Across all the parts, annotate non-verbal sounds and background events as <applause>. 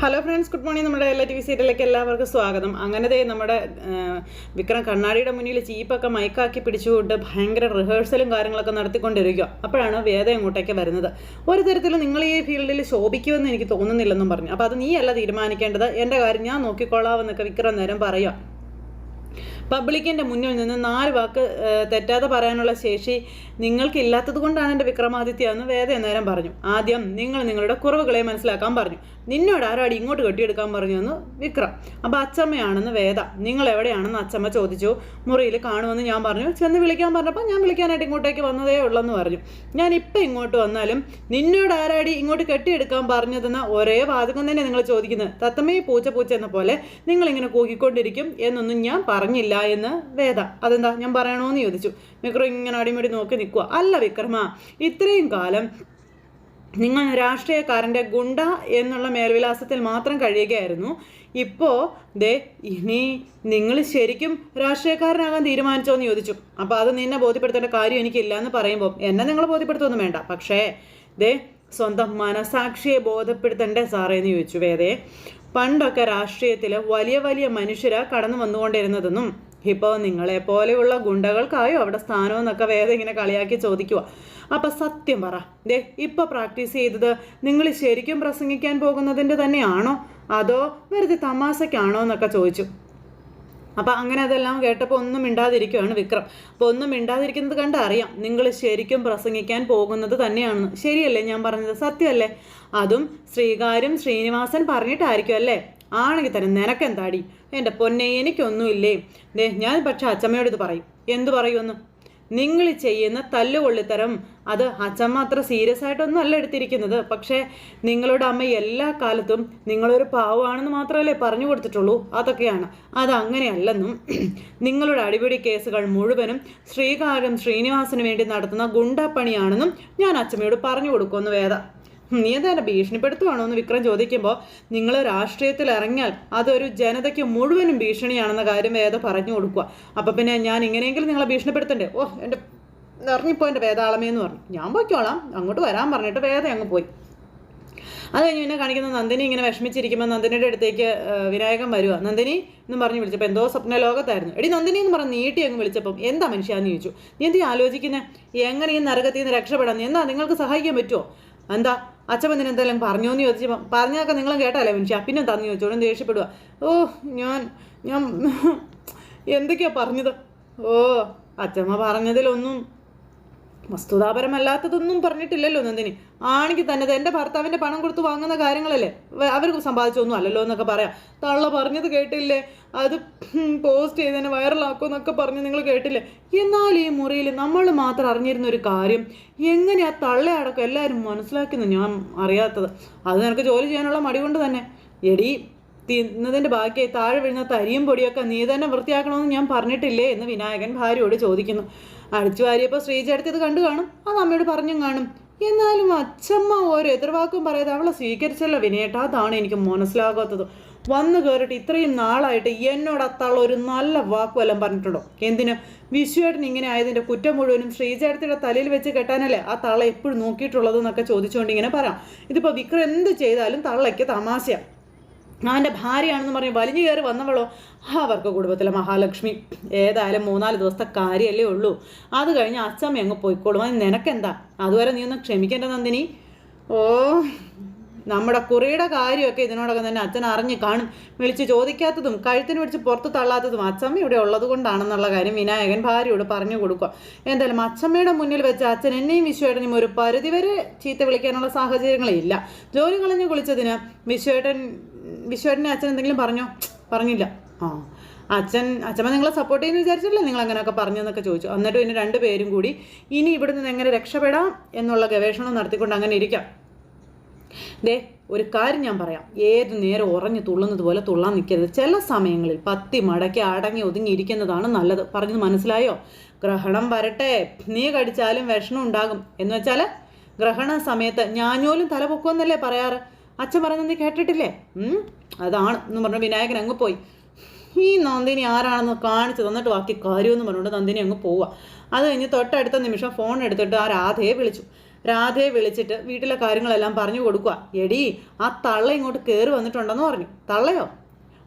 Hello friends good morning നമ്മുടെ എല്ലാ T V സീരിയലിലേക്ക് എല്ലാവർക്കും സ്വാഗതം. അങ്ങനെ ദേ നമ്മുടെ വിക്രം കണ്ണാടിയുടെ മുന്നിൽ ചീപ്പൊക്കെ മൈക്കാക്കി പിടിച്ചുകൊണ്ട് ഭയങ്കര റിഹേഴ്സലും കാര്യങ്ങളൊക്കെ നടത്തിക്കൊണ്ടിരിക്കുക അപ്പോഴാണ് വേദ ഇങ്ങോട്ടേക്ക് വരുന്നത്. ഒരു തരത്തിൽ നിങ്ങൾ ഈ ഫീൽഡിൽ ശോഭിക്കുമെന്ന് എനിക്ക് തോന്നുന്നില്ലെന്നും പറഞ്ഞു. അപ്പോൾ അത് നീയല്ല തീരുമാനിക്കേണ്ടത്. എന്റെ കാര്യം ഞാൻ നോക്കിക്കൊള്ളാമെന്നൊക്കെ വിക്രം നേരം പറയുക പബ്ലിക്കിന്റെ മുന്നിൽ നിന്ന് നാല് വാക്ക് തെറ്റാതെ പറയാനുള്ള ശേഷി നിങ്ങൾക്കില്ലാത്തത് കൊണ്ടാണ് എന്റെ വിക്രമാദിത്യ എന്ന് വേദ നേരം പറഞ്ഞു. ആദ്യം നിങ്ങൾ നിങ്ങളുടെ കുറവുകളെ മനസ്സിലാക്കാൻ പറഞ്ഞു. നിന്നോട് ആരാടി ഇങ്ങോട്ട് കെട്ടിയെടുക്കാൻ പറഞ്ഞു എന്ന് വിക്രം. അപ്പോൾ അച്ചമ്മയാണെന്ന് വേദ. നിങ്ങൾ എവിടെയാണെന്ന് അച്ചമ്മ ചോദിച്ചു. മുറിയിൽ കാണുമെന്ന് ഞാൻ പറഞ്ഞു. ചെന്ന് വിളിക്കാൻ പറഞ്ഞപ്പോൾ ഞാൻ വിളിക്കാനായിട്ട് ഇങ്ങോട്ടേക്ക് വന്നതേ ഉള്ളെന്ന് പറഞ്ഞു. ഞാൻ ഇപ്പം ഇങ്ങോട്ട് വന്നാലും നിന്നോട് ആരാടി ഇങ്ങോട്ട് കെട്ടിയെടുക്കാൻ പറഞ്ഞതെന്ന ഒരേ വാചകം തന്നെ നിങ്ങൾ ചോദിക്കുന്നത്. തത്തമ്മയെ പൂച്ച പൂച്ച എന്ന പോലെ നിങ്ങളിങ്ങനെ കൂക്കിക്കൊണ്ടിരിക്കും എന്നൊന്നും ഞാൻ പറഞ്ഞില്ല. എന്ന് വേദ. അതെന്താ? ഞാൻ പറയണോന്ന് ചോദിച്ചു. വിക്രം ഇങ്ങനെ അടിമുടി നോക്കി നിൽക്കുക അല്ല വിക്രമ ഇത്രയും കാലം നിങ്ങൾ രാഷ്ട്രീയക്കാരന്റെ ഗുണ്ട എന്നുള്ള മേൽവിലാസത്തിൽ മാത്രം കഴിയുകയായിരുന്നു. ഇപ്പോൾ ദേ ഇനി നിങ്ങൾ ശരിക്കും രാഷ്ട്രീയക്കാരനാകാൻ തീരുമാനിച്ചോ എന്ന് ചോദിച്ചു. അപ്പോൾ അത് നിന്നെ ബോധ്യപ്പെടുത്തേണ്ട കാര്യം എനിക്കില്ല എന്ന് പറയുമ്പോൾ എന്നെ നിങ്ങൾ ബോധ്യപ്പെടുത്തുമൊന്നും വേണ്ട. പക്ഷേ ദേ സ്വന്തം മനസാക്ഷിയെ ബോധപ്പെടുത്തണ്ടേ സാറേ എന്ന് ചോദിച്ചു വേദയെ. പണ്ടൊക്കെ രാഷ്ട്രീയത്തിൽ വലിയ വലിയ മനുഷ്യരാ കടന്നു വന്നുകൊണ്ടിരുന്നതെന്നും ഇപ്പോൾ നിങ്ങളെ പോലെയുള്ള ഗുണ്ടകൾക്കായോ അവിടെ സ്ഥാനമെന്നൊക്കെ വേദം ഇങ്ങനെ കളിയാക്കി ചോദിക്കുക അപ്പം സത്യം പറ ദേ ഇപ്പോൾ പ്രാക്ടീസ് ചെയ്തത് നിങ്ങൾ ശരിക്കും പ്രസംഗിക്കാൻ പോകുന്നതിന്റെ തന്നെയാണോ? അതോ വെറുതെ തമാശയ്ക്കാണോ എന്നൊക്കെ ചോദിച്ചു. അപ്പം അങ്ങനെ അതെല്ലാം കേട്ടപ്പോൾ ഒന്നും മിണ്ടാതിരിക്കുകയാണ് വിക്രം. അപ്പോൾ ഒന്നും മിണ്ടാതിരിക്കുന്നത് കണ്ട് അറിയാം നിങ്ങൾ ശരിക്കും പ്രസംഗിക്കാൻ പോകുന്നത് തന്നെയാണെന്ന്. ശരിയല്ലേ ഞാൻ പറഞ്ഞത്? സത്യമല്ലേ? അതും ശ്രീകാര്യം ശ്രീനിവാസൻ പറഞ്ഞിട്ടായിരിക്കും അല്ലേ? ആണെങ്കിൽ തന്നെ നിനക്കെന്താടി? എന്റെ പൊന്നെ എനിക്കൊന്നുമില്ലേ? ദേ ഞാൻ പക്ഷേ അച്ചമ്മയോട് ഇത് പറയും. എന്തു പറയുമെന്ന്? നിങ്ങൾ ചെയ്യുന്ന തല്ലുകൊള്ളിത്തരം. അത് അച്ഛൻ മാത്രം സീരിയസ് ആയിട്ടൊന്നും അല്ല എടുത്തിരിക്കുന്നത്. പക്ഷേ നിങ്ങളുടെ അമ്മ എല്ലാ കാലത്തും നിങ്ങളൊരു പാവമാണെന്ന് മാത്രമല്ലേ പറഞ്ഞു കൊടുത്തിട്ടുള്ളൂ. അതൊക്കെയാണ്. അത് അങ്ങനെയല്ലെന്നും നിങ്ങളുടെ അടിപിടി കേസുകൾ മുഴുവനും ശ്രീകാരം ശ്രീനിവാസന് വേണ്ടി നടത്തുന്ന ഗുണ്ടാപ്പണിയാണെന്നും ഞാൻ അച്ഛമ്മയോട് പറഞ്ഞു കൊടുക്കുമെന്ന് വേദ. നീ എന്താ എന്നെ ഭീഷണിപ്പെടുത്തുവാണോ എന്ന് വിക്രം ചോദിക്കുമ്പോൾ നിങ്ങൾ രാഷ്ട്രീയത്തിൽ ഇറങ്ങിയാൽ അതൊരു ജനതയ്ക്ക് മുഴുവനും ഭീഷണിയാണെന്ന കാര്യം വേദ പറഞ്ഞു കൊടുക്കുക അപ്പം പിന്നെ ഞാൻ ഇങ്ങനെയെങ്കിലും നിങ്ങളെ ഭീഷണിപ്പെടുത്തണ്ടേ? ഓ എന്റെ ഇറങ്ങിപ്പോ എന്റെ വേദാളമേ എന്ന് പറഞ്ഞു. ഞാൻ പോയിക്കോളാം. അങ്ങോട്ട് വരാൻ പറഞ്ഞിട്ട് വേദ അങ്ങ് പോയി. അത് കഴിഞ്ഞ് പിന്നെ കാണിക്കുന്ന നന്ദിനി ഇങ്ങനെ വിഷമിച്ചിരിക്കുമ്പോൾ നന്ദിനിയുടെ അടുത്തേക്ക് വിനായകൻ വരിക നന്ദിനി എന്നും പറഞ്ഞ് വിളിച്ചപ്പോൾ എന്തോ സ്വപ്ന ലോകത്തായിരുന്നു. എടി നന്ദിനി എന്ന് പറഞ്ഞ് നീട്ടി അങ്ങ് വിളിച്ചപ്പം എന്താ മനുഷ്യാന്ന് ചോദിച്ചു. നീ എന്തി ആലോചിക്കുന്നത് എങ്ങനെ ഈ നരകത്തിൽ നിന്ന് രക്ഷപ്പെടാൻ എന്താ നിങ്ങൾക്ക് സഹായിക്കാൻ പറ്റുമോ എന്താ? അച്ഛൻ എന്തെങ്കിലും പറഞ്ഞോ എന്ന് ചോദിച്ചപ്പം പറഞ്ഞതൊക്കെ നിങ്ങളും കേട്ടല്ലേ മനുഷ്യ? പിന്നെ തന്നു ചോദിച്ചോളും ദേഷ്യപ്പെടുക ഓ ഞാൻ ഞാൻ എന്തൊക്കെയാ പറഞ്ഞത്? ഓ അച്ഛമ്മ പറഞ്ഞതിലൊന്നും വസ്തുതാപരമല്ലാത്തതൊന്നും പറഞ്ഞിട്ടില്ലല്ലോ നന്ദിനി. ആണെങ്കിൽ തന്നെ എന്റെ ഭർത്താവിന്റെ പണം കൊടുത്ത് വാങ്ങുന്ന കാര്യങ്ങളല്ലേ? അവർ സമ്പാദിച്ചൊന്നും അല്ലല്ലോ എന്നൊക്കെ പറയാം. തള്ള പറഞ്ഞത് കേട്ടില്ലേ? അത് പോസ്റ്റ് ചെയ്തതിനെ വൈറലാക്കും എന്നൊക്കെ പറഞ്ഞ് നിങ്ങൾ കേട്ടില്ലേ? എന്നാൽ ഈ മുറിയിൽ നമ്മൾ മാത്രം അറിഞ്ഞിരുന്ന ഒരു കാര്യം എങ്ങനെയാ തള്ളയടക്കം എല്ലാവരും മനസ്സിലാക്കുന്നു ഞാൻ അറിയാത്തത്. അത് നിനക്ക് ജോലി ചെയ്യാനുള്ള മടി കൊണ്ട് തന്നെ. എടി തിന്നതിന്റെ ബാക്കിയായി താഴെ വീഴുന്ന തരിയും പൊടിയൊക്കെ നീ തന്നെ വൃത്തിയാക്കണമെന്ന് ഞാൻ പറഞ്ഞിട്ടില്ലേ എന്ന് വിനായകൻ ഭാര്യയോട് ചോദിക്കുന്നു. അടിച്ചു വാരിയപ്പോൾ ശ്രീചേട്ടത്തി ഇത് കണ്ടു കാണും. അത് അമ്മയോട് പറഞ്ഞും കാണും. എന്നാലും അച്ഛമ്മ ഓരോ എതിർവാക്കും പറയാതെ അവളെ സ്വീകരിച്ചല്ലോ വിനയേട്ടാ. അതാണ് എനിക്ക് മനസ്സിലാകാത്തത്. വന്നു കയറിയിട്ട് ഇത്രയും നാളായിട്ട് എന്നോട് അത്താള ഒരു നല്ല വാക്കുവെല്ലാം പറഞ്ഞിട്ടുണ്ടോ? എന്തിന്? വിശ്വേട്ടൻ ഇങ്ങനെ ആയതിന്റെ കുറ്റം മുഴുവനും ശ്രീചേട്ടത്തിയുടെ തലയിൽ വെച്ച് കെട്ടാനല്ലേ ആ തള്ള എപ്പോഴും നോക്കിയിട്ടുള്ളതെന്നൊക്കെ ചോദിച്ചുകൊണ്ട് ഇങ്ങനെ പറയാം ഇതിപ്പോൾ വിക്രം എന്ത് ചെയ്താലും തള്ളയ്ക്ക് തമാശയാണ് അവന്റെ ഭാര്യയാണെന്ന് പറഞ്ഞ് വലിഞ്ഞു കയറി വന്നവളോ? അവർക്ക് കുടുംബത്തിലെ മഹാലക്ഷ്മി. ഏതായാലും മൂന്നാൽ ദിവസത്തെ കാര്യമല്ലേ ഉള്ളൂ. അത് കഴിഞ്ഞ് അച്ഛമ്മ അങ്ങ് പോയിക്കോളും. അത് നിനക്കെന്താ? അതുവരെ നീ ഒന്ന് ക്ഷമിക്കേണ്ട നന്ദിനി. ഓ നമ്മുടെ കുറിയുടെ കാര്യമൊക്കെ ഇതിനോടൊക്കെ തന്നെ അച്ഛൻ അറിഞ്ഞ് കാണും. വിളിച്ച് ചോദിക്കാത്തതും കഴുത്തിന് പിടിച്ച് പുറത്ത് തള്ളാത്തതും അച്ഛമ്മ ഇവിടെ ഉള്ളത് കൊണ്ടാണെന്നുള്ള കാര്യം വിനായകൻ ഭാര്യയോട് പറഞ്ഞു കൊടുക്കുക. എന്തായാലും അച്ഛമ്മയുടെ മുന്നിൽ വെച്ച് അച്ഛൻ എന്നെയും വിശ്വേട്ടനും ഒരു പരിധിവരെ ചീത്ത വിളിക്കാനുള്ള സാഹചര്യങ്ങളില്ല ജോലി കളഞ്ഞു കുളിച്ചതിന് വിശ്വേട്ടൻ വിശ്വേട്ടനെ അച്ഛൻ എന്തെങ്കിലും പറഞ്ഞോ? പറഞ്ഞില്ല. ആ. അച്ഛൻ അച്ഛമ്മ നിങ്ങളെ സപ്പോർട്ട് ചെയ്യുന്ന വിചാരിച്ചല്ലേ നിങ്ങൾ അങ്ങനെയൊക്കെ പറഞ്ഞെന്നൊക്കെ ചോദിച്ചു. എന്നിട്ട് പിന്നെ രണ്ടുപേരും കൂടി ഇനി ഇവിടെ നിന്ന് എങ്ങനെ രക്ഷപ്പെടാം എന്നുള്ള ഗവേഷണം നടത്തിക്കൊണ്ട് അങ്ങനെ ഇരിക്കാം. ദേ ഒരു കാര്യം ഞാൻ പറയാം. ഏത് നേരം ഉറഞ്ഞു തുള്ളുന്നത് പോലെ തുള്ളാൻ നിൽക്കരുത്. ചില സമയങ്ങളിൽ പത്തി മടക്കി അടങ്ങി ഒതുങ്ങി ഇരിക്കുന്നതാണ് നല്ലത്. പറഞ്ഞത് മനസ്സിലായോ? ഗ്രഹണം വരട്ടെ. നീ കടിച്ചാലും വിഷണം ഉണ്ടാകും. എന്ന് വെച്ചാൽ ഗ്രഹണ സമയത്ത് ഞാനോലും തല പൊക്കുമെന്നല്ലേ പറയാറ്? അച്ഛൻ നീ കേട്ടിട്ടില്ലേ? അതാണ് എന്ന് പറഞ്ഞു വിനായകൻ അങ്ങ് പോയി. ഈ നന്ദിനി ആരാണെന്ന് കാണിച്ച് തന്നിട്ട് ബാക്കി കാര്യമെന്ന് പറഞ്ഞുകൊണ്ട് നന്ദിനി അങ്ങ് പോവുക അത് കഴിഞ്ഞ് തൊട്ടടുത്ത നിമിഷം ഫോൺ എടുത്തിട്ട് ആ രാധയെ വിളിച്ചു. രാധയെ വിളിച്ചിട്ട് വീട്ടിലെ കാര്യങ്ങളെല്ലാം പറഞ്ഞു കൊടുക്കുക എടി ആ തള്ള ഇങ്ങോട്ട് കയറി വന്നിട്ടുണ്ടെന്ന് പറഞ്ഞു. തള്ളയോ?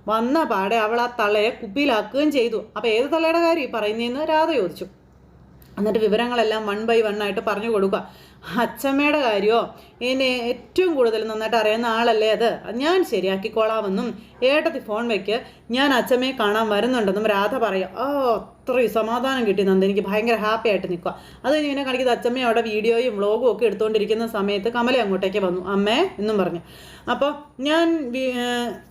വന്ന പാടെ അവൾ ആ തള്ളയെ കുപ്പിയിലാക്കുകയും ചെയ്തു. അപ്പോൾ ഏത് തള്ളയുടെ കാര്യം പറയുന്നതെന്ന് രാധ ചോദിച്ചു. എന്നിട്ട് വിവരങ്ങളെല്ലാം വൺ ബൈ വൺ ആയിട്ട് പറഞ്ഞു കൊടുക്കുക. അച്ചമ്മയുടെ കാര്യമോ എന്നെ ഏറ്റവും കൂടുതൽ നന്നായിട്ട് അറിയുന്ന ആളല്ലേ അത്? ഞാൻ ശരിയാക്കിക്കോളാമെന്നും ഏട്ടത്തി ഫോൺ വയ്ക്ക് ഞാൻ അച്ചമ്മയെ കാണാൻ വരുന്നുണ്ടെന്നും രാധ പറയാം ഓ അത്രയും സമാധാനം കിട്ടി നന്ദി. എനിക്ക് ഭയങ്കര ഹാപ്പി ആയിട്ട് നിൽക്കുക അത് കഴിഞ്ഞ് പിന്നെ കാണിക്കുന്നത് അച്ഛമ്മയും അവിടെ വീഡിയോയും വ്ളോഗും ഒക്കെ എടുത്തുകൊണ്ടിരിക്കുന്ന സമയത്ത് കമല അങ്ങോട്ടേക്ക് വന്നു. അമ്മേ എന്നും പറഞ്ഞു. അപ്പോൾ ഞാൻ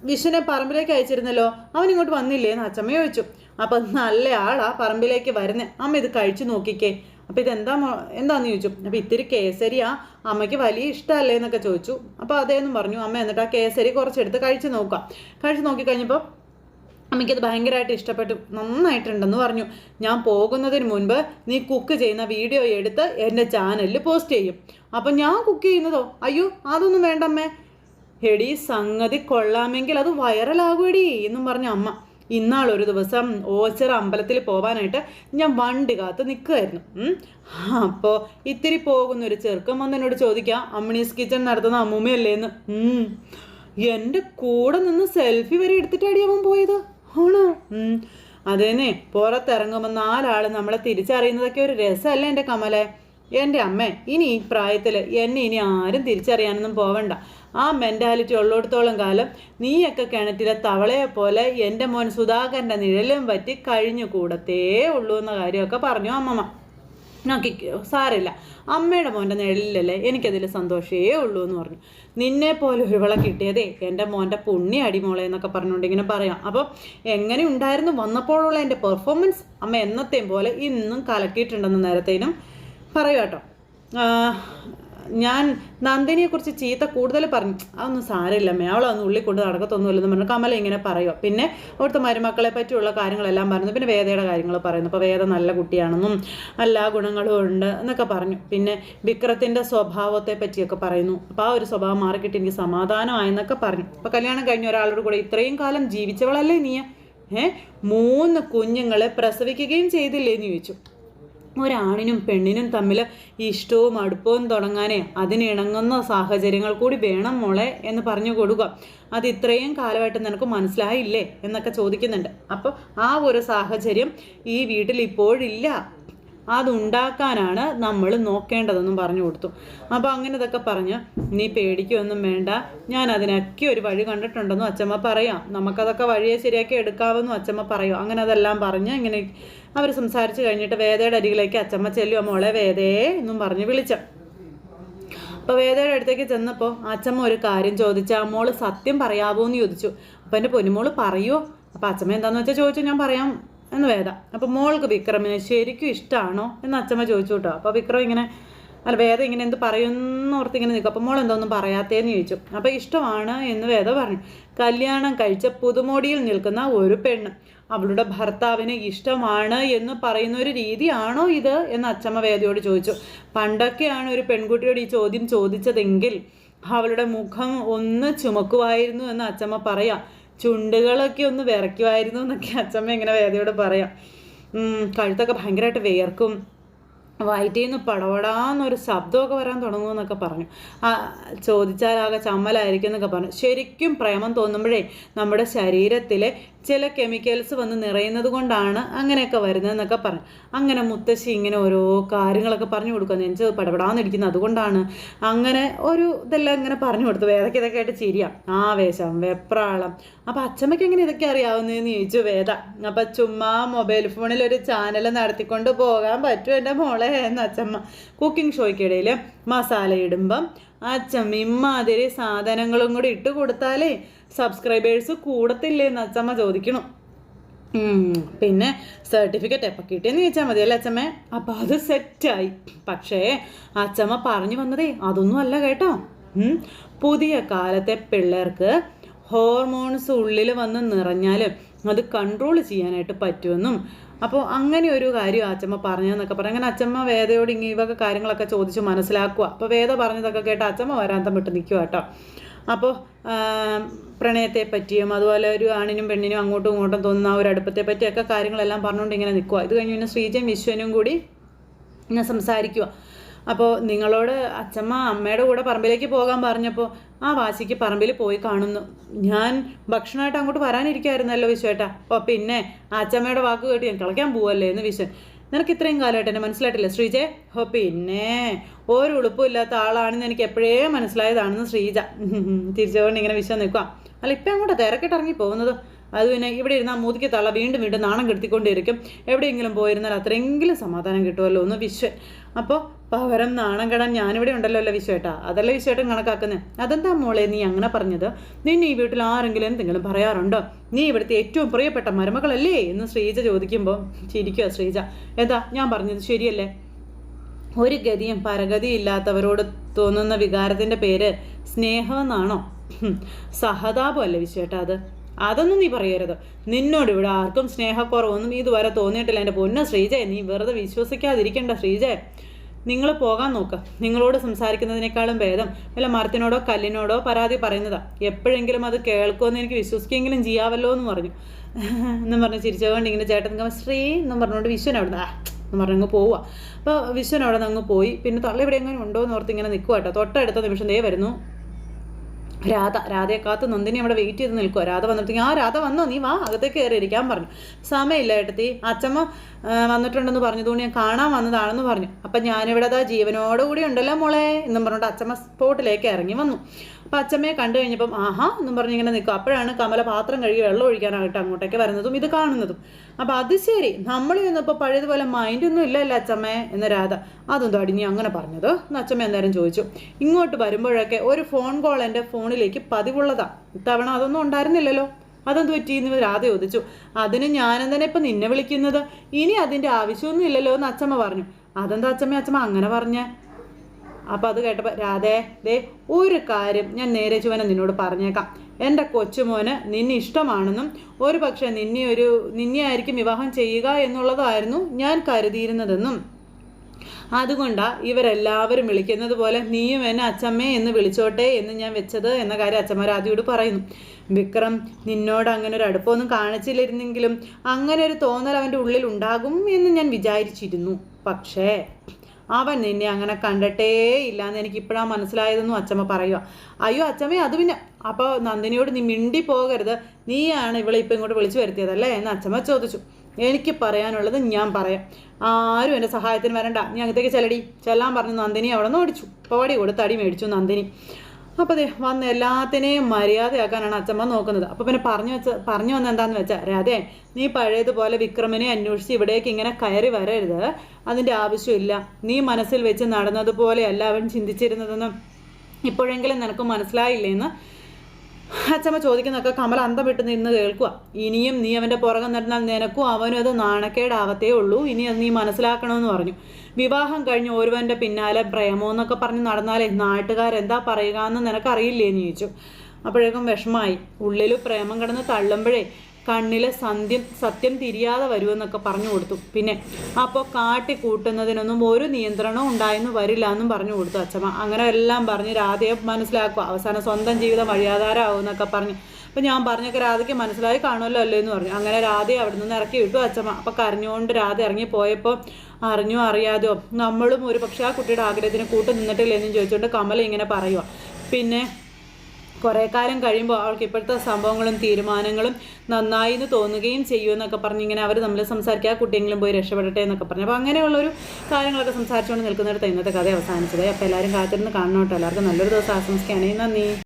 വിഷുനെ പറമ്പിലേക്ക് അയച്ചിരുന്നല്ലോ. അവൻ ഇങ്ങോട്ട് വന്നില്ലേ എന്ന് അച്ഛമ്മ ചോദിച്ചു. അപ്പം നല്ല ആളാ പറമ്പിലേക്ക് വരുന്നത് അമ്മ ഇത് കഴിച്ചു നോക്കിക്കേ. അപ്പോൾ എന്താ എന്താന്ന് ചോദിച്ചു. അപ്പോൾ ഇത്തിരി കേസരിയാ. അമ്മയ്ക്ക് വലിയ ഇഷ്ടമല്ലേ എന്നൊക്കെ ചോദിച്ചു. അപ്പോൾ അതേന്നും പറഞ്ഞു. അമ്മ എന്നിട്ട് ആ കേസരി കുറച്ചെടുത്ത് കഴിച്ചു നോക്കുക. കഴിച്ചു നോക്കിക്കഴിഞ്ഞപ്പോൾ അമ്മയ്ക്കത് ഭയങ്കരമായിട്ട് ഇഷ്ടപ്പെട്ടു. നന്നായിട്ടുണ്ടെന്ന് പറഞ്ഞു. ഞാൻ പോകുന്നതിന് മുൻപ് നീ കുക്ക് ചെയ്യുന്ന വീഡിയോ എടുത്ത് എന്റെ ചാനലിൽ പോസ്റ്റ് ചെയ്യും. അപ്പം ഞാൻ കുക്ക് ചെയ്യുന്നതോ? അയ്യോ അതൊന്നും വേണ്ടമ്മേ എടി സംഗതി കൊള്ളാമെങ്കിൽ അത് വൈറലാകുമെടി എന്നും പറഞ്ഞു അമ്മ. ഇന്നാളൊരു ദിവസം ഓച്ചറ അമ്പലത്തിൽ പോകാനായിട്ട് ഞാൻ വണ്ടി കാത്ത് നിൽക്കുമായിരുന്നു അപ്പോൾ ഇത്തിരി പോകുന്ന ഒരു ചെറുക്കൻ വന്ന് എന്നോട് ചോദിക്കാം അമ്മണീസ് കിച്ചൺ നടത്തുന്ന അമ്മൂമ്മയല്ലേന്ന് എന്ന്. എന്റെ കൂടെ നിന്ന് സെൽഫി വരെ എടുത്തിട്ടാടി അവൻ പോയത്? ആണോ? അതേനെ പുറത്തിറങ്ങുമ്പോൾ നാലാൾ നമ്മളെ തിരിച്ചറിയുന്നതൊക്കെ ഒരു രസമല്ലേ എന്റെ കമലെ? എന്റെ അമ്മ ഇനി ഈ പ്രായത്തിൽ എന്നെ ഇനി ആരും തിരിച്ചറിയാനൊന്നും പോവണ്ട. ആ മെന്റാലിറ്റി ഉള്ളിടത്തോളം കാലം നീയൊക്കെ കിണറ്റിലെ തവളയെ പോലെ എന്റെ മോൻ സുധാകരന്റെ നിഴലും പറ്റി കഴിഞ്ഞു കൂടത്തേ ഉള്ളൂ എന്ന കാര്യമൊക്കെ പറഞ്ഞു അമ്മമ്മ. നോക്കി സാരമില്ല. അമ്മയുടെ മോന്റെ നിഴലിലല്ലേ എനിക്കതിൽ സന്തോഷമേ ഉള്ളൂ എന്ന് പറഞ്ഞു. നിന്നെ പോലെ ഒരുവളെ കിട്ടിയതേ എന്റെ മോന്റെ പുണ്യ അടിമോളെ എന്നൊക്കെ പറഞ്ഞുകൊണ്ട് ഇങ്ങനെ പറയാം. അപ്പോൾ എങ്ങനെ ഉണ്ടായിരുന്നു? വന്നപ്പോഴുള്ള എന്റെ പെർഫോമൻസ് അമ്മ എന്നത്തെയും പോലെ ഇന്നും കലക്കിയിട്ടുണ്ടെന്ന് നേരത്തേനും പറയൂ കേട്ടോ. ഞാൻ നന്ദിനിയെക്കുറിച്ച് ചീത്ത കൂടുതൽ പറഞ്ഞു അതൊന്നും സാരമില്ല അമ്മേ അവളൊന്നും ഉള്ളിൽ കൊണ്ട് നടക്കത്തൊന്നുമില്ലെന്ന് പറഞ്ഞു. കമല ഇങ്ങനെ പറയുക പിന്നെ അവിടുത്തെ മരുമക്കളെ പറ്റിയുള്ള കാര്യങ്ങളെല്ലാം പറഞ്ഞു. പിന്നെ വേദയുടെ കാര്യങ്ങൾ പറയുന്നു. അപ്പോൾ വേദ നല്ല കുട്ടിയാണെന്നും എല്ലാ ഗുണങ്ങളും ഉണ്ട് എന്നൊക്കെ പറഞ്ഞു. പിന്നെ വിക്രത്തിന്റെ സ്വഭാവത്തെ പറ്റിയൊക്കെ പറയുന്നു. അപ്പോൾ ആ ഒരു സ്വഭാവം മാറിക്കിട്ട് എനിക്ക് സമാധാനമായെന്നൊക്കെ പറഞ്ഞു. അപ്പോൾ കല്യാണം കഴിഞ്ഞ ഒരാളോട് കൂടെ ഇത്രയും കാലം ജീവിച്ചവളല്ലേ നീ ഏ? മൂന്ന് കുഞ്ഞുങ്ങളെ പ്രസവിക്കുകയും ചെയ്തില്ലേ എന്ന് ചോദിച്ചു. ഒരാണിനും പെണ്ണിനും തമ്മിൽ ഇഷ്ടവും അടുപ്പവും തുടങ്ങാനേ അതിനിണങ്ങുന്ന സാഹചര്യങ്ങൾ കൂടി വേണം മോളെ എന്ന് പറഞ്ഞു കൊടുക്കുക. അത് ഇത്രയും കാലമായിട്ട് നിനക്ക് മനസ്സിലായില്ലേ എന്നൊക്കെ ചോദിക്കുന്നുണ്ട്. അപ്പോൾ ആ ഒരു സാഹചര്യം ഈ വീട്ടിൽ ഇപ്പോഴില്ല. അതുണ്ടാക്കാനാണ് നമ്മൾ നോക്കേണ്ടതെന്നും പറഞ്ഞു കൊടുത്തു. അപ്പോൾ അങ്ങനെ ഇതൊക്കെ പറഞ്ഞ് നീ പേടിക്കൊന്നും വേണ്ട. ഞാൻ അതിനൊക്കെ ഒരു വഴി കണ്ടിട്ടുണ്ടെന്നും അച്ചമ്മ പറയാം. നമുക്കതൊക്കെ വഴിയെ ശരിയാക്കി എടുക്കാമെന്നും അച്ചമ്മ പറയും. അങ്ങനെ അതെല്ലാം പറഞ്ഞ് ഇങ്ങനെ അവർ സംസാരിച്ച് കഴിഞ്ഞിട്ട് വേദയുടെ അരികിലേക്ക് അച്ചമ്മ ചെല്ലുക മോളെ വേദയെ എന്നും പറഞ്ഞ് വിളിച്ചു. അപ്പോൾ വേദയുടെ അടുത്തേക്ക് ചെന്നപ്പോൾ അച്ചമ്മ ഒരു കാര്യം ചോദിച്ചു ആ മോൾ സത്യം പറയാവോ എന്ന് ചോദിച്ചു. അപ്പോൾ എന്റെ പൊന്നുമോൾ പറയുമോ അപ്പോൾ അച്ചമ്മ എന്താണെന്ന് വെച്ചാൽ ചോദിച്ചു ഞാൻ പറയാം എന്ന് വേദ. അപ്പോൾ മോൾക്ക് വിക്രമിനെ ശരിക്കും ഇഷ്ടമാണോ എന്ന് അച്ചമ്മ ചോദിച്ചു കേട്ടോ. അപ്പോൾ വിക്രം ഇങ്ങനെ അല്ല വേദ ഇങ്ങനെ എന്ത് പറയുമെന്ന് ഓർത്ത് ഇങ്ങനെ നിൽക്കും. അപ്പോൾ മോൾ എന്തോന്നും പറയാത്തേന്ന് ചോദിച്ചു. അപ്പോൾ ഇഷ്ടമാണ് എന്ന് വേദ പറഞ്ഞു. കല്യാണം കഴിച്ച പുതുമോടിയിൽ നിൽക്കുന്ന ഒരു പെണ്ണ്. അവളുടെ ഭർത്താവിന് ഇഷ്ടമാണ് എന്ന് പറയുന്ന ഒരു രീതിയാണോ ഇത്? എന്ന് അച്ചമ്മ വേദയോട് ചോദിച്ചു. പണ്ടൊക്കെയാണ് ഒരു പെൺകുട്ടിയോട് ഈ ചോദ്യം ചോദിച്ചതെങ്കിൽ അവളുടെ മുഖം ഒന്ന് ചുമക്കുമായിരുന്നു എന്ന് അച്ചമ്മ പറയാം. ചുണ്ടുകളൊക്കെ ഒന്ന് വിറയ്ക്കുമായിരുന്നു എന്നൊക്കെ അച്ചമ്മ ഇങ്ങനെ വേദയോട് പറയാം. കഴുത്തൊക്കെ ഭയങ്കരമായിട്ട് വിയർക്കും. വയറ്റിൽ നിന്ന് പടപടാന്നൊരു ശബ്ദമൊക്കെ വരാൻ തുടങ്ങുമെന്നൊക്കെ പറഞ്ഞു. ആ ചോദിച്ചാലാകെ ചമ്മലായിരിക്കും എന്നൊക്കെ പറഞ്ഞു. ശരിക്കും പ്രേമം തോന്നുമ്പോഴേ നമ്മുടെ ശരീരത്തിലെ ചില കെമിക്കൽസ് വന്ന് നിറയുന്നത് കൊണ്ടാണ് അങ്ങനെയൊക്കെ വരുന്നതെന്നൊക്കെ പറഞ്ഞു അങ്ങനെ മുത്തശ്ശി ഇങ്ങനെ ഓരോ കാര്യങ്ങളൊക്കെ പറഞ്ഞു കൊടുക്കുക നെഞ്ച് പടപടാന്നിരിക്കുന്നത് അതുകൊണ്ടാണ് അങ്ങനെ ഒരു ഇതെല്ലാം ഇങ്ങനെ പറഞ്ഞു കൊടുത്തു വേദയ്ക്ക് ഇതൊക്കെ ആയിട്ട് ചിരിയാം. ആവേശം വെപ്രാളം. അപ്പം അച്ഛമ്മയ്ക്ക് എങ്ങനെ ഇതൊക്കെ അറിയാവുന്നതെന്ന് ചോദിച്ചു വേദ. അപ്പം ചുമ്മാ മൊബൈൽ ഫോണിൽ ഒരു ചാനൽ നടത്തിക്കൊണ്ട് പോകാൻ പറ്റും എന്റെ മോളെ എന്ന് അച്ചമ്മ കുക്കിംഗ് ഷോയ്ക്കിടയിൽ മസാല ഇടുമ്പം അച്ചമ്മ ഇമ്മാതിരി സാധനങ്ങളും കൂടി ഇട്ട് കൊടുത്താലേ സബ്സ്ക്രൈബേഴ്സ് കൂടത്തില്ലേ എന്ന് അച്ചമ്മ ചോദിക്കണം. പിന്നെ സർട്ടിഫിക്കറ്റ് എപ്പോൾ കിട്ടിയെന്ന് ചോദിച്ചാൽ മതി അല്ലേ അച്ചമ്മേ? അപ്പം അത് സെറ്റായി പക്ഷേ അച്ഛമ്മ പറഞ്ഞു വന്നതേ അതൊന്നും അല്ല കേട്ടോ. പുതിയ കാലത്തെ പിള്ളേർക്ക് ഹോർമോൺസ് ഉള്ളിൽ വന്ന് നിറഞ്ഞാലും അത് കൺട്രോൾ ചെയ്യാനായിട്ട് പറ്റുമെന്നും അപ്പോൾ അങ്ങനെ ഒരു കാര്യം അച്ചമ്മ പറഞ്ഞതെന്നൊക്കെ പറഞ്ഞു അങ്ങനെ അച്ചമ്മ വേദയോട് ഇങ്ങനെ ഇവക കാര്യങ്ങളൊക്കെ ചോദിച്ച് മനസ്സിലാക്കുക. അപ്പോൾ വേദ പറഞ്ഞതൊക്കെ കേട്ട് അച്ചമ്മ വരാന്തം വിട്ട് നിൽക്കുക കേട്ടോ. അപ്പോൾ പ്രണയത്തെ പറ്റിയും അതുപോലെ ഒരു ആണിനും പെണ്ണിനും അങ്ങോട്ടും ഇങ്ങോട്ടും തോന്നുന്ന ഒരു അടുപ്പത്തെ പറ്റിയൊക്കെ കാര്യങ്ങളെല്ലാം പറഞ്ഞുകൊണ്ട് ഇങ്ങനെ നിൽക്കുക. ഇത് കഴിഞ്ഞ് പിന്നെ ശ്രീജയും വിശ്വനും കൂടി ഇങ്ങനെ സംസാരിക്കുക. അപ്പോൾ നിങ്ങളോട് അച്ഛമ്മ അമ്മയുടെ കൂടെ പറമ്പിലേക്ക് പോകാൻ പറഞ്ഞപ്പോൾ ആ വാശിക്ക് പറമ്പിൽ പോയി കാണുന്നു. ഞാൻ ഭക്ഷണമായിട്ട് അങ്ങോട്ട് വരാനിരിക്കുമായിരുന്നല്ലോ വിശ്വേട്ടാ. അപ്പോൾ പിന്നെ ആ അച്ഛമ്മയുടെ വാക്ക് കേട്ട് ഞാൻ കളിക്കാൻ പോവല്ലേ എന്ന് വിശ്വൻ നിനക്ക് ഇത്രയും കാലമായിട്ട് എന്നെ മനസ്സിലായിട്ടില്ല ശ്രീജെ? ഓ പിന്നെ ഒരു ഉളുപ്പും ഇല്ലാത്ത ആളാണെന്ന് എനിക്ക് എപ്പോഴേ മനസ്സിലായതാണെന്ന് ശ്രീജ. <laughs> തിരിച്ചുകൊണ്ട് ഇങ്ങനെ വിശ്വം നിൽക്കുക അല്ല ഇപ്പം അങ്ങോട്ട് തിരക്കിട്ട് ഇറങ്ങി പോകുന്നത്. അത് പിന്നെ ഇവിടെ ഇരുന്ന് മൂതിക്ക് തള വീണ്ടും വീണ്ടും നാണം കെടുത്തിക്കൊണ്ടിരിക്കും എവിടെയെങ്കിലും പോയിരുന്നാൽ അത്രയെങ്കിലും സമാധാനം കിട്ടുമല്ലോ ഒന്ന് വിശ്വൻ അപ്പോൾ പകരം നാണം കെടാൻ ഞാനിവിടെ ഉണ്ടല്ലോ അല്ല വിശ്വേട്ടാ? അതല്ല വിശ്വേട്ടൻ കണക്കാക്കുന്നത് അതെന്താ മോളെ നീ അങ്ങനെ പറഞ്ഞത്? നിന്നെ ഈ വീട്ടിൽ ആരെങ്കിലും എന്തെങ്കിലും പറയാറുണ്ടോ? നീ ഇവിടുത്തെ ഏറ്റവും പ്രിയപ്പെട്ട മരുമകളല്ലേ? എന്ന് ശ്രീജ ചോദിക്കുമ്പോൾ ചിരിക്കുക ശ്രീജ. എന്താ ഞാൻ പറഞ്ഞത് ശരിയല്ലേ? ഒരു ഗതിയും പരഗതി ഇല്ലാത്തവരോട് തോന്നുന്ന വികാരത്തിന്റെ പേര് സ്നേഹമെന്നാണോ? സഹതാപമല്ല വിശ്വേട്ടാ അത്? അതൊന്നും നീ പറയരുത്. നിന്നോട് ഇവിടെ ആർക്കും സ്നേഹക്കുറവൊന്നും ഇതുവരെ തോന്നിയിട്ടില്ല. എന്റെ പൊന്ന ശ്രീജയെ നീ വെറുതെ വിശ്വസിക്കാതിരിക്കണ്ട ശ്രീജയെ. നിങ്ങൾ പോകാൻ നോക്ക്. നിങ്ങളോട് സംസാരിക്കുന്നതിനേക്കാളും ഭേദം വല്ല മരത്തിനോടോ കല്ലിനോടോ പരാതി പറയുന്നതാ. എപ്പോഴെങ്കിലും അത് കേൾക്കുമെന്ന് എനിക്ക് വിശ്വസിക്കുമെങ്കിലും ചെയ്യാവല്ലോ എന്ന് പറഞ്ഞു. എന്നും പറഞ്ഞ് ചിരിച്ചുകൊണ്ട് ഇങ്ങനെ ചേട്ടൻ ശ്രീ എന്നും പറഞ്ഞുകൊണ്ട് വിശ്വൻ അവിടെ ആ എന്ന് പറഞ്ഞങ്ങ് പോവുക. അപ്പോൾ വിശ്വൻ അവിടെ നിന്ന് അങ്ങ് പോയി. പിന്നെ തള്ളി ഇവിടെ എങ്ങനെ ഉണ്ടോ എന്ന് ഓർത്ത് ഇങ്ങനെ നിൽക്കുക കേട്ടോ. തൊട്ടടുത്ത നിമിഷം ദേ വരുന്നു. രാധ രാധയെ കാത്ത് നന്ദിനി അവിടെ വെയിറ്റ് ചെയ്ത് നിൽക്കുക രാധ വന്നിട്ട് ആ രാധ വന്നോ? നീ വാ അകത്തേക്ക് കയറി ഇരിക്കാൻ പറഞ്ഞു. സമയമില്ല ഏട്ടത്തി. അച്ചമ്മ വന്നിട്ടുണ്ടെന്ന് പറഞ്ഞതുകൊണ്ട് ഞാൻ കാണാൻ വന്നതാണെന്ന് പറഞ്ഞു. അപ്പം ഞാനിവിടെ അതാ ജീവനോടുകൂടി ഉണ്ടല്ലോ മോളെ എന്നും പറഞ്ഞിട്ട് അച്ചമ്മ സ്പോട്ടിലേക്ക് ഇറങ്ങി വന്നു. അപ്പം അച്ചമ്മയെ കണ്ടു കഴിഞ്ഞപ്പം ആഹാ എന്നും പറഞ്ഞ് ഇങ്ങനെ നിൽക്കും അപ്പോഴാണ് കമല പാത്രം കഴുകി വെള്ളം ഒഴിക്കാനായിട്ട് അങ്ങോട്ടേക്ക് വരുന്നതും ഇത് കാണുന്നതും. അപ്പം അത് ശരി നമ്മൾ ചെന്നപ്പോൾ പഴയതുപോലെ മൈൻഡൊന്നും ഇല്ലല്ലോ അച്ചമ്മേ എന്ന് രാധ. അതെന്തോ അടി നീ അങ്ങനെ പറഞ്ഞത്? എന്ന് അച്ചമ്മ എന്തായാലും ചോദിച്ചു. ഇങ്ങോട്ട് വരുമ്പോഴൊക്കെ ഒരു ഫോൺ കോൾ എന്റെ ഫോണിലേക്ക് പതിവുള്ളതാണ് ഇത്തവണ അതൊന്നും ഉണ്ടായിരുന്നില്ലല്ലോ. അതെന്ത് പറ്റി എന്ന് രാധ ചോദിച്ചു. അതിന് ഞാനെന്തിനാ ഇപ്പം നിന്നെ വിളിക്കുന്നത്? ഇനി അതിന്റെ ആവശ്യമൊന്നും ഇല്ലല്ലോ എന്ന് അച്ചമ്മ പറഞ്ഞു. അതെന്താ അച്ചമ്മ? അച്ചമ്മ അങ്ങനെ പറഞ്ഞേ. അപ്പം അത് കേട്ടപ്പോൾ രാധേ ദേ ഒരു കാര്യം ഞാൻ നേരെ ചുവനെ നിന്നോട് പറഞ്ഞേക്കാം. എന്റെ കൊച്ചുമോന് നിന്നെ ഇഷ്ടമാണെന്നും ഒരു പക്ഷേ നിന്നെ ഒരു നിന്നെ ആയിരിക്കും വിവാഹം ചെയ്യുക എന്നുള്ളതായിരുന്നു ഞാൻ കരുതിയിരുന്നതെന്നും. അതുകൊണ്ടാ ഇവരെല്ലാവരും വിളിക്കുന്നത് പോലെ നീയും എന്നെ അച്ചമ്മേ എന്ന് വിളിച്ചോട്ടെ എന്ന് ഞാൻ വെച്ചത് എന്ന കാര്യം അച്ഛമ്മ രാധിയോട് പറയുന്നു. വിക്രം നിന്നോട് അങ്ങനെ ഒരു അടുപ്പമൊന്നും കാണിച്ചില്ലായിരുന്നെങ്കിലും അങ്ങനെ ഒരു തോന്നൽ അവന്റെ ഉള്ളിൽ ഉണ്ടാകും എന്ന് ഞാൻ വിചാരിച്ചിരുന്നു. പക്ഷേ അവൻ നിന്നെ അങ്ങനെ കണ്ടിട്ടേ ഇല്ല എന്ന് എനിക്ക് ഇപ്പോഴാണ് മനസ്സിലായതെന്നും അച്ചമ്മ പറയുക അയ്യോ അച്ചമ്മേ അത് പിന്നെ അപ്പോൾ നന്ദിനിയോട് നീ മിണ്ടി പോകരുത് നീയാണ് ഇവളെ ഇപ്പം ഇങ്ങോട്ട് വിളിച്ചു വരുത്തിയതല്ലേ എന്ന് അച്ചമ്മ ചോദിച്ചു. എനിക്ക് പറയാനുള്ളത് ഞാൻ പറയാം. ആരും എന്റെ സഹായത്തിന് വരണ്ട. നീ അകത്തേക്ക് ചെല്ലടി. ചെല്ലാൻ പറഞ്ഞു നന്ദിനി അവിടെ നിന്ന് ഓടിച്ചു. പോടി കൊടുത്ത് അടി മേടിച്ചു നന്ദിനി. അപ്പോൾ അതെ വന്ന് എല്ലാത്തിനെയും മര്യാദയാക്കാനാണ് അച്ഛമ്മ നോക്കുന്നത്. അപ്പോൾ പിന്നെ പറഞ്ഞു വെച്ച പറഞ്ഞു വന്ന എന്താന്ന് വെച്ചാൽ രാധേ നീ പഴയതുപോലെ വിക്രമിനെ അന്വേഷിച്ച് ഇവിടേക്ക് ഇങ്ങനെ കയറി വരരുത്. അതിന്റെ ആവശ്യമില്ല. നീ മനസ്സിൽ വെച്ച് നടന്നതുപോലെയല്ല അവൻ ചിന്തിച്ചിരുന്നതെന്ന് ഇപ്പോഴെങ്കിലും നിനക്ക് മനസ്സിലായില്ലേന്ന് അച്ഛമ്മ ചോദിക്കുന്നൊക്കെ കമൽ അന്തം വിട്ട് നിന്ന് കേൾക്കുക ഇനിയും നീ അവന്റെ പുറകെ നടന്നാൽ നിനക്കും അവനും അത് നാണക്കേടാവത്തേ ഉള്ളൂ. ഇനി അത് നീ മനസ്സിലാക്കണമെന്ന് പറഞ്ഞു. വിവാഹം കഴിഞ്ഞ് ഒരുവന്റെ പിന്നാലെ പ്രേമോ എന്നൊക്കെ പറഞ്ഞ് നടന്നാലേ നാട്ടുകാരെന്താ പറയുക എന്ന് നിനക്കറിയില്ലേ എന്ന് ചോദിച്ചു. അപ്പോഴേക്കും വിഷമായി ഉള്ളിൽ പ്രേമം കിടന്ന് തള്ളുമ്പോഴേ കണ്ണിലെ സന്ധ്യം സത്യം തിരിയാതെ വരുമെന്നൊക്കെ പറഞ്ഞു കൊടുത്തു. പിന്നെ അപ്പോൾ കാട്ടി കൂട്ടുന്നതിനൊന്നും ഒരു നിയന്ത്രണവും ഉണ്ടായെന്ന് വരില്ല എന്നും പറഞ്ഞു കൊടുത്തു അച്ഛമ്മ. അങ്ങനെ എല്ലാം പറഞ്ഞ് രാധയെ മനസ്സിലാക്കുക. അവസാനം സ്വന്തം ജീവിതം വഴിയാധാരമാവും എന്നൊക്കെ പറഞ്ഞു. അപ്പം ഞാൻ പറഞ്ഞൊക്കെ രാധയ്ക്ക് മനസ്സിലായി കാണുമല്ലോ അല്ലേ എന്ന് പറഞ്ഞു. അങ്ങനെ രാധയെ അവിടെ നിന്ന് ഇറക്കി വിട്ടു അച്ഛമ്മ. അപ്പം കരഞ്ഞുകൊണ്ട് രാധ ഇറങ്ങി പോയപ്പോൾ അറിഞ്ഞോ അറിയാതെയോ നമ്മളും ഒരു പക്ഷേ ആ കുട്ടിയുടെ ആഗ്രഹത്തിന് കൂട്ടു നിന്നിട്ടില്ല? എന്നും ചോദിച്ചുകൊണ്ട് കമല ഇങ്ങനെ പറയുക പിന്നെ കുറേ കാലം കഴിയുമ്പോൾ അവൾക്ക് ഇപ്പോഴത്തെ സംഭവങ്ങളും തീരുമാനങ്ങളും നന്നായി എന്ന് തോന്നുകയും ചെയ്യുമെന്നൊക്കെ പറഞ്ഞ് ഇങ്ങനെ അവർ നമ്മൾ സംസാരിക്കുക ആ കുട്ടിയെങ്കിലും പോയി രക്ഷപ്പെടട്ടെ എന്നൊക്കെ പറഞ്ഞു. അപ്പോൾ അങ്ങനെയുള്ളൊരു കാര്യങ്ങളൊക്കെ സംസാരിച്ചുകൊണ്ട് നിൽക്കുന്നിടത്ത് ഇന്നത്തെ കഥ അവസാനിച്ചത്. അപ്പോൾ എല്ലാവരും കാത്തിരുന്ന് കാണണം കേട്ടോ. എല്ലാവർക്കും നല്ലൊരു ദിവസം ആശംസിക്കുകയാണെങ്കിൽ നന്ദി.